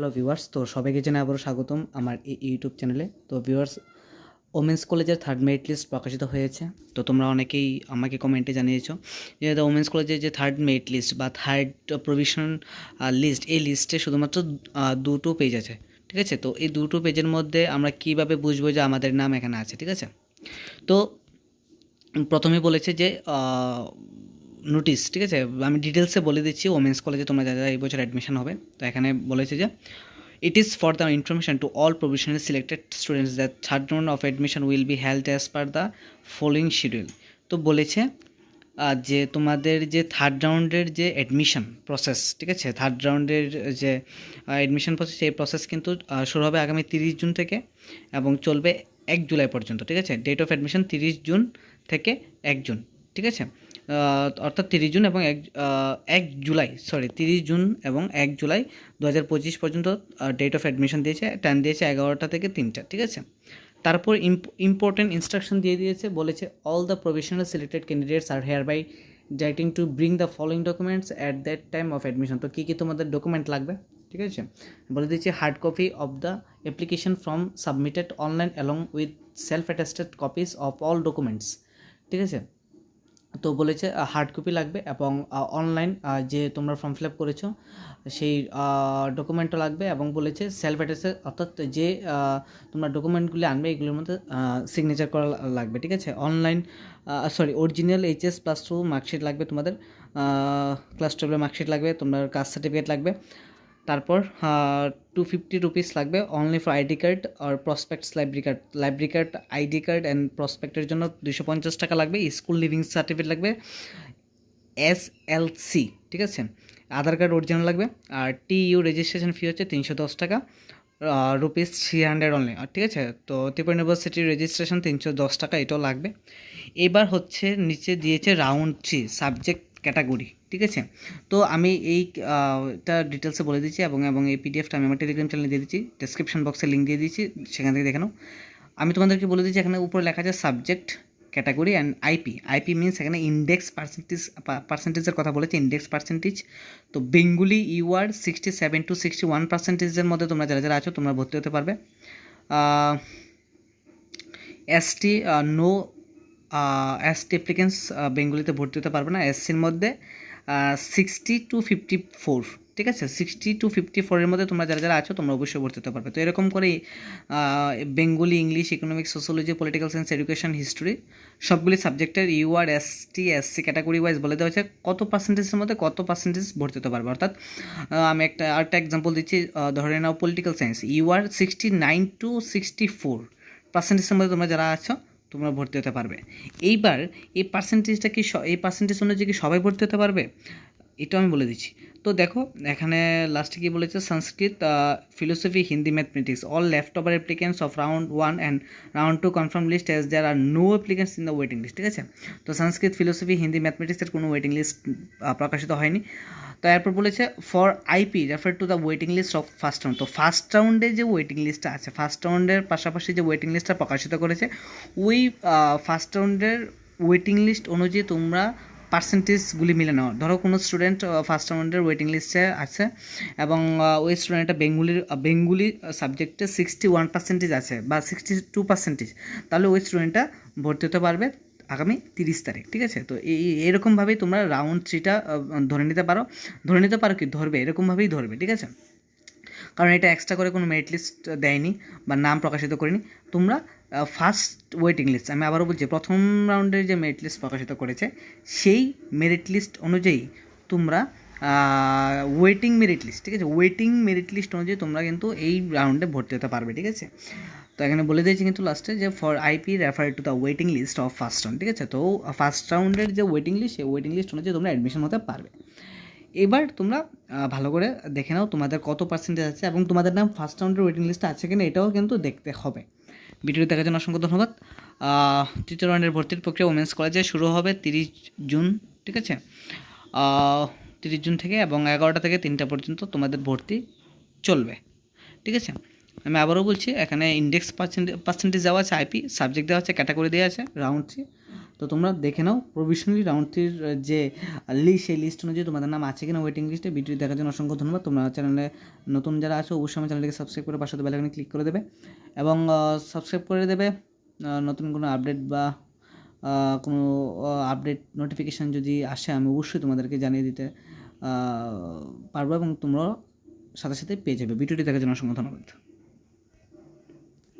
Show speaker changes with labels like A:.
A: Hello viewers, তো সবাইকে জানাই আবারও স্বাগতম আমার এই ইউটিউব চ্যানেলে। তো ভিউয়ার্স, ওমেন্স কলেজের থার্ড মেরিট লিস্ট প্রকাশিত হয়েছে। তো তোমরা অনেকেই আমাকে কমেন্টে জানিয়েছো যে দ্য ওমেন্স কলেজের যে থার্ড মেরিট লিস্ট বা থার্ড প্রভিশন লিস্ট এই লিস্টে শুধুমাত্র দুটো পেজ আছে, ঠিক আছে? তো এই দুটো পেজের মধ্যে আমরা কীভাবে বুঝব যে আমাদের নাম এখানে আছে, ঠিক আছে? তো প্রথমে বলেছে যে নোটিশ ঠিক আছে? আমি ডিটেলসে বলে দিচ্ছি ওমেন্স কলেজে তোমরা যারা এই বছর অ্যাডমিশন হবে। তো এখানে বলেছে যে it is for the information to all provisionally selected students that third round of admission will be held as per the following schedule তো বলেছে যে তোমাদের যে থার্ড রাউন্ডের যে অ্যাডমিশন প্রসেস ঠিক আছে? থার্ড রাউন্ডের যে অ্যাডমিশন প্রসেস এই প্রসেস কিন্তু শুরু হবে আগামী তিরিশ জুন থেকে এবং চলবে এক জুলাই পর্যন্ত, ঠিক আছে? ডেট অফ অ্যাডমিশন তিরিশ জুন থেকে এক জুন। ঠিক আছে? অর্থাৎ তিরিশ জুন এবং এক এক জুলাই সরি তিরিশ জুন এবং এক জুলাই দু হাজার পঁচিশ পর্যন্ত ডেট অফ অ্যাডমিশন দিয়েছে টাইম দিয়েছে এগারোটা থেকে তিনটা, ঠিক আছে? তারপর ইম্পর্টেন্ট ইনস্ট্রাকশন দিয়ে দিয়েছে, বলেছে all the professional selected candidates are hereby ডাইটিং to bring the following documents at that time of admission তো কী কী তোমাদের ডকুমেন্ট লাগবে? ঠিক আছে? বলে দিচ্ছি hard copy of the application form submitted online along with self attested copies of all documents ঠিক আছে? তো বলেছে হার্ড কপি লাগবে এবং অনলাইন যে তোমরা ফর্ম ফিল আপ করেছ, সেই ডকুমেন্টও লাগবে এবং বলেছে সেলফ অ্যাটেস্টেড অর্থাৎ যে তোমরা ডকুমেন্টগুলি আনবে, এগুলোর মধ্যে সিগনেচার করা লাগবে, ঠিক আছে? Online sorry original HS plus two marksheet লাগবে তোমাদের ক্লাস টুয়েলভের মার্কশিট লাগবে, তোমার কাস্ট সার্টিফিকেট লাগবে। তারপর টু ফিফটি রুপিস লাগবে only for ID card R prospectus library card library card ID card and প্রসপেক্টের জন্য দুশো পঞ্চাশ টাকা লাগবে। স্কুল লিভিং সার্টিফিকেট লাগবে। এস এল সি ঠিক আছে? আধার কার্ড অরিজিনাল লাগবে। আর টি ইউ রেজিস্ট্রেশন ফি হচ্ছে তিনশো দশ টাকা। রুপিস থ্রি হান্ড্রেড অনলি ঠিক আছে? তো ত্রিপুরা ইউনিভার্সিটির রেজিস্ট্রেশন তিনশো দশ টাকা এটাও লাগবে। এবার হচ্ছে নিচে দিয়েছে রাউন্ড থ্রি সাবজেক্ট ক্যাটাগরি ঠিক আছে? তো আমি এই আহ, এটা ডিটেলসে বলে দিচ্ছি এবং এবং এই পিডিএফটা আমি আমার টেলিগ্রাম চ্যানেলে দিয়ে দিচ্ছি ডেসক্রিপশন বক্সে লিঙ্ক দিয়ে দিচ্ছি সেখান থেকে দেখে নাও। আমি তোমাদেরকে বলে দিচ্ছি এখানে উপরে লেখা আছে subject category and IP IP means এখানে ইন্ডেক্স পার্সেন্টেজ পার্সেন্টেজের কথা বলেছে ইন্ডেক্স পার্সেন্টেজ তো Bengali UR sixty seven to sixty one পার্সেন্টেজের মধ্যে তোমরা যারা যারা আছো তোমরা ভর্তি হতে পারবে। এসটি নো এসটি অ্যাপ্লিকেন্টস বেঙ্গলিতে ভর্তি হতে পারবে না এসসির মধ্যে সিক্সটি টু ফিফটি ফোর ঠিক আছে? সিক্সটি টু ফিফটি ফোরের মধ্যে তোমরা যারা যারা আছো, তোমরা অবশ্যই ভর্তি হতে পারবে। তো এরকম করেই Bengali, English economics sociology political science education history সবগুলি সাবজেক্টের UR ST SC category wise বলে দেওয়া হয়েছে, কত পার্সেন্টেজের মধ্যে কত পার্সেন্টেজ ভর্তি হতে পারবে? অর্থাৎ আমি একটা, আরেকটা এক্সাম্পল দিচ্ছি ধরে নাও political science UR sixty nine to sixty four পার্সেন্টেজের মধ্যে তোমরা যারা আছো তোমরা ভর্তি হতে পারবে। এইবার এই পার্সেন্টেজটা কি এই পার্সেন্টেজ অনুযায়ী কি সবাই ভর্তি হতে পারবে? এটাও আমি বলে দিচ্ছি। তো দেখো, এখানে লাস্টে কি বলেছে? Sanskrit philosophy Hindi mathematics all left over applicants of round one and round two confirm list as there are no applicants in the waiting list ঠিক আছে? তো সংস্কৃত ফিলোসফি হিন্দি ম্যাথমেটিক্সের কোনো ওয়েটিং লিস্ট প্রকাশিত হয়নি। তো এরপর বলেছে for IP refer to the waiting list of first round তো ফার্স্ট রাউন্ডে যে ওয়েটিং লিস্টটা আছে ফার্স্ট রাউন্ডের পাশাপাশি যে ওয়েটিং লিস্টটা প্রকাশিত করেছে, ওই ফার্স্ট রাউন্ডের ওয়েটিং লিস্ট অনুযায়ী তোমরা পার্সেন্টেজগুলি মিলে নাও। ধরো কোনো স্টুডেন্ট ফার্স্ট রাউন্ডের ওয়েটিং লিস্টে আছে এবং ওই স্টুডেন্টটা বেঙ্গুলির বেঙ্গুলি সাবজেক্টে সিক্সটি ওয়ান পার্সেন্টেজ আছে বা সিক্সটি টু পার্সেন্টেজ তাহলে ওই স্টুডেন্টটা ভর্তি হতে পারবে আগামী তিরিশ তারিখ, ঠিক আছে? তো এই এরকমভাবেই তোমরা রাউন্ড থ্রিটা ধরে নিতে পারো। ধরে নিতে পারো কি? ধরবে, এরকমভাবেই ধরবে, ঠিক আছে? কারণ এটা এক্সট্রা করে কোনো মেরিট লিস্ট দেয়নি বা নাম প্রকাশিত করেনি। তোমরা ফার্স্ট ওয়েটিং লিস্ট আমি আবারও বলছি, প্রথম রাউন্ডের যে মেরিট লিস্ট প্রকাশিত করেছে, সেই মেরিট লিস্ট অনুযায়ী তোমরা ওয়েটিং মেরিট লিস্ট ঠিক আছে? ওয়েটিং মেরিট লিস্ট অনুযায়ী তোমরা কিন্তু এই রাউন্ডে ভর্তি হতে পারবে, ঠিক আছে? তো এখানে বলে দিয়েছি কিন্তু লাস্টে যে for IP refer to the waiting list of first round ঠিক আছে? তো ফার্স্ট রাউন্ডের যে ওয়েটিং লিস্ট সেই ওয়েটিং লিস্ট অনুযায়ী তোমরা অ্যাডমিশন হতে পারবে। এবার তোমরা ভালো করে দেখে নাও তোমাদের কত পার্সেন্টেজ আছে এবং তোমাদের নাম ফার্স্ট রাউন্ডের ওয়েটিং লিস্টে আছে কিনা, এটাও কিন্তু দেখতে হবে। ভিডিওটি দেখার জন্য অসংখ্য ধন্যবাদ। তৃতীয় রাউন্ডের ভর্তির প্রক্রিয়া ওমেন্স কলেজে শুরু হবে তিরিশ জুন, ঠিক আছে? তিরিশ জুন থেকে এবং এগারোটা থেকে তিনটা পর্যন্ত তোমাদের ভর্তি চলবে, ঠিক আছে? আমি আবারও বলছি, এখানে ইন্ডেক্স পার্সেন্টেজ দেওয়া আছে আইপি সাবজেক্ট দেওয়া আছে ক্যাটাগরি দেওয়া আছে রাউন্ড তো তোমরা দেখে নাও প্রভিশনালি রাউন্ড থ্রির যে লিস্ট সেই লিস্ট অনুযায়ী তোমাদের নাম আছে কিনা ওয়েটিং লিস্টে ভিডিও দেখার জন্য অসংখ্য ধন্যবাদ। তোমরা চ্যানেলে নতুন যারা আছো, অবশ্যই আমার চ্যানেলটিকে সাবস্ক্রাইব করে পাশে বেলাকানে ক্লিক করে দেবে। এবং সাবস্ক্রাইব করে দেবে নতুন কোনো আপডেট বা কোনো আপডেট নোটিফিকেশান যদি আসে, আমি অবশ্যই তোমাদেরকে জানিয়ে দিতে পারব এবং তোমরা সাথে সাথে পেয়ে যাবে। ভিডিওটি দেখার জন্য অসংখ্য ধন্যবাদ।